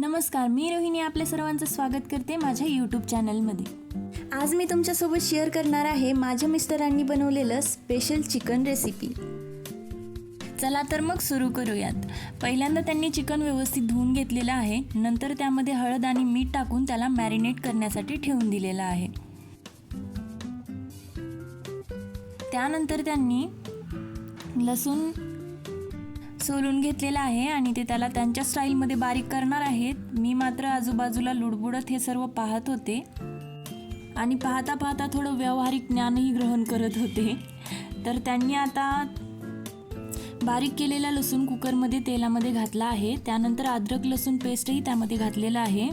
नमस्कार मी रोहिणी आपल्या सर्वांचं स्वागत करते माझ्या यूट्यूब चॅनलमध्ये आज मी तुमच्यासोबत शेअर करणार आहे माझ्या मिस्टरांनी बनवलेलं स्पेशल चिकन रेसिपी चला तर मग सुरू करूयात. पहिल्यांदा त्यांनी चिकन व्यवस्थित धुवून घेतलेलं आहे नंतर त्यामध्ये हळद आणि मीठ टाकून त्याला मॅरिनेट करण्यासाठी ठेवून दिलेलं आहे. त्यानंतर त्यांनी लसूण सोलून घेतलेलं आहे आणि ते त्याला त्यांच्या स्टाईलमध्ये बारीक करणार आहेत. मी मात्र आजूबाजूला लुडबुडत हे सर्व पाहत होते. आणि पाहता पाहता थोडं व्यावहारिक ज्ञानही ग्रहण करत होते. तर त्यांनी आता बारीक केलेला लसूण कुकरमध्ये तेलामध्ये घातला आहे. त्यानंतर अद्रक लसूण पेस्टही त्यामध्ये घातलेलं आहे.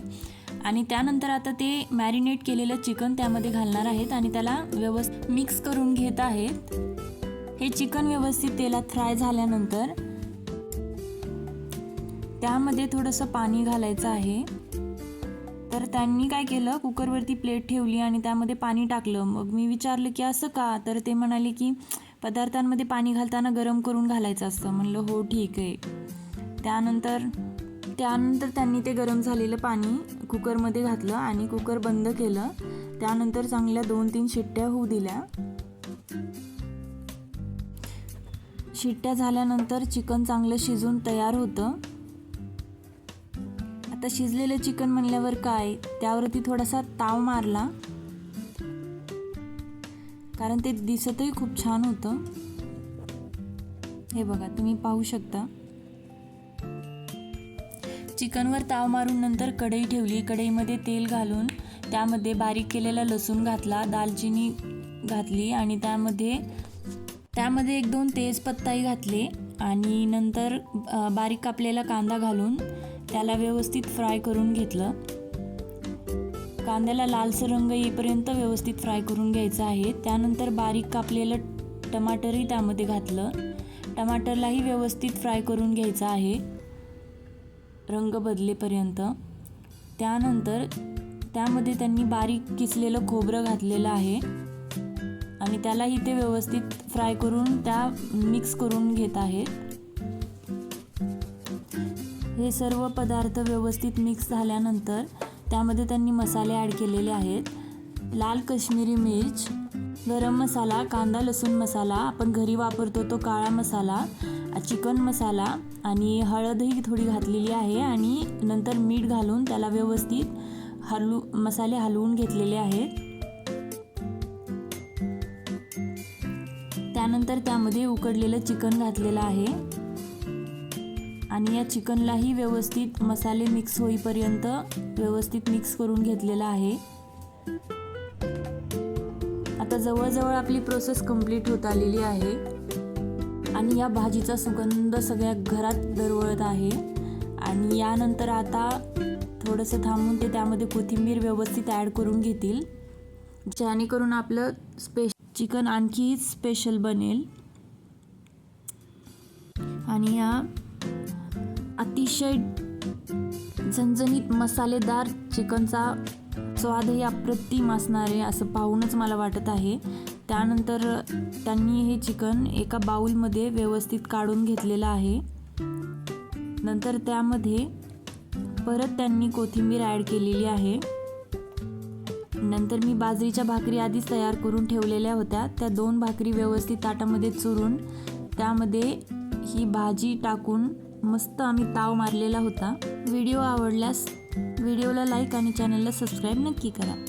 आणि त्यानंतर आता ते मॅरिनेट केलेलं चिकन त्यामध्ये घालणार आहेत आणि त्याला व्यवस्थित मिक्स करून घेत आहेत. हे चिकन व्यवस्थित तेलात फ्राय झाल्यानंतर त्यामध्ये थोडंसं पाणी घालायचं आहे. तर त्यांनी काय केलं? कुकरवरती प्लेट ठेवली आणि त्यामध्ये पाणी टाकलं. मग मी विचारलं की असं का? तर ते म्हणाले की पदार्थांमध्ये पाणी घालताना गरम करून घालायचं असतं. म्हणलं हो ठीक आहे. त्यानंतर त्यानंतर त्यांनी ते गरम झालेलं पाणी कुकरमध्ये घातलं आणि कुकर बंद केलं. त्यानंतर चांगल्या दोन तीन शिट्ट्या होऊ दिल्या. शिट्ट्या झाल्यानंतर चिकन चांगलं शिजून तयार होतं. आता शिजलेलं चिकन म्हणल्यावर काय? त्यावरती थोडासा ताव मारला. कारण ते दिसतही खूप छान होतं. हे बघा तुम्ही पाहू शकता. चिकनवर ताव मारून नंतर कढई ठेवली. कढईमध्ये तेल घालून त्यामध्ये बारीक केलेला लसूण घातला दालचिनी घातली आणि त्यामध्ये त्यामध्ये एक दोन तेजपत्ताही घातले. आणि नंतर बारीक कापलेला कांदा घालून त्याला व्यवस्थित फ्राय करून घेतलं. कांद्याला लालसर रंग येईपर्यंत व्यवस्थित फ्राय करून घ्यायचं आहे. त्यानंतर बारीक कापलेलं टमाटरही त्यामध्ये घातलं. टमाटरलाही व्यवस्थित फ्राय करून घ्यायचं आहे. रंग बदलेपर्यंत. त्यानंतर त्यामध्ये त्यांनी बारीक किसलेलं खोबरं घातलेलं आहे. आणि त्यालाही ते व्यवस्थित फ्राय करून त्या मिक्स करून घेत आहेत. हे सर्व पदार्थ व्यवस्थित मिक्स झाल्यानंतर त्यामध्ये त्यांनी मसाले ॲड केलेले आहेत. लाल काश्मीरी मिर्च गरम मसाला कांदा लसूण मसाला आपण घरी वापरतो तो काळा मसाला चिकन मसाला आणि हळदही थोडी घातलेली आहे आणि नंतर मीठ घालून त्याला व्यवस्थित हलू मसाले हलवून घेतलेले आहेत. त्यानंतर त्यामध्ये उकडलेलं चिकन घातलेलं आहे. आणि या चिकनलाही व्यवस्थित मसाले मिक्स होईपर्यंत व्यवस्थित मिक्स करून घेतलेला आहे. आता जवळजवळ आपली प्रोसेस कंप्लीट होत आलेली आहे. आणि या भाजीचा सुगंध सगळ्या घरात दरवळत आहे. आणि यानंतर आता थोडंसं थांबून ते त्यामध्ये कोथिंबीर व्यवस्थित ॲड करून घेतील. जेणेकरून आपलं स्पेश चिकन आणखी स्पेशल बनेल. आणि या अतिशय झणझणीत मसालेदार चिकनचा स्वादही अप्रतिम असणारे असं पाहूनच मला वाटत आहे. त्यानंतर त्यांनी हे चिकन एका बाऊलमध्ये व्यवस्थित काढून घेतलेलं आहे. नंतर त्यामध्ये परत त्यांनी कोथिंबीर ॲड केलेली आहे. नंतर मी बाजरीच्या भाकरी आधीच तयार करून ठेवलेल्या होत्या. त्या दोन भाकरी व्यवस्थित ताटामध्ये चुरून त्यामध्ये ही भाजी टाकून मस्त आम्ही ताव मारलेला होता. व्हिडिओ आवडल्यास व्हिडिओला लाईक आणि चॅनलला सबस्क्राईब नक्की करा.